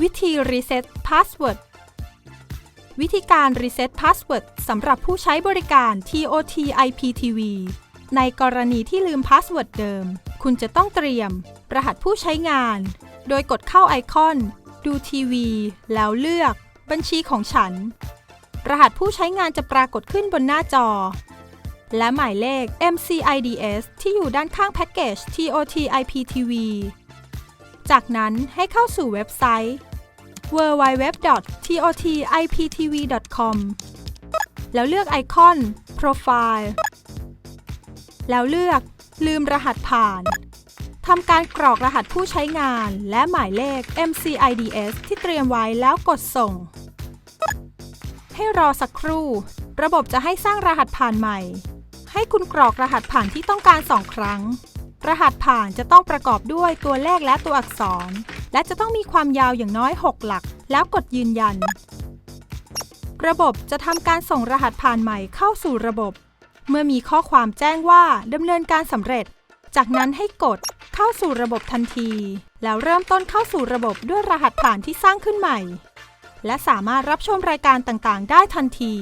วิธีรีเซ็ตพาสเวิร์ดวิธีการรีเซ็ตพาสเวิร์ดสำหรับผู้ใช้บริการ TOT IPTV ในกรณีที่ลืมพาสเวิร์ดเดิม คุณจะต้องเตรียม รหัสผู้ใช้งาน โดยกดเข้าไอคอน ดูทีวี แล้วเลือก บัญชีของฉัน รหัสผู้ใช้งานจะปรากฏขึ้นบนหน้าจอ และหมายเลข MCIDS ที่อยู่ด้านข้างแพ็กเกจ TOT IPTV จากนั้นให้เข้าสู่เว็บไซต์ www.totiptv.com แล้วเลือกไอคอน Profile แล้วเลือกลืมรหัสผ่าน ทำการกรอกรหัสผู้ใช้งานและหมายเลข MCIDS ที่เตรียมไว้แล้วกดส่ง ให้รอสักครู่ ระบบจะให้สร้างรหัสผ่านใหม่ ให้คุณกรอกรหัสผ่านที่ต้องการ2ครั้ง รหัสผ่านจะต้องประกอบด้วยตัวเลขและตัวอักษร และจะต้องมีความยาวอย่างน้อย 6 หลัก แล้วกดยืนยัน ระบบจะทำการส่งรหัสผ่านใหม่เข้าสู่ระบบ เมื่อมีข้อความแจ้งว่าดำเนินการสำเร็จ จากนั้นให้กดเข้าสู่ระบบทันที แล้วเริ่มต้นเข้าสู่ระบบด้วยรหัสผ่านที่สร้างขึ้นใหม่ และสามารถรับชมรายการต่างๆ ได้ทันที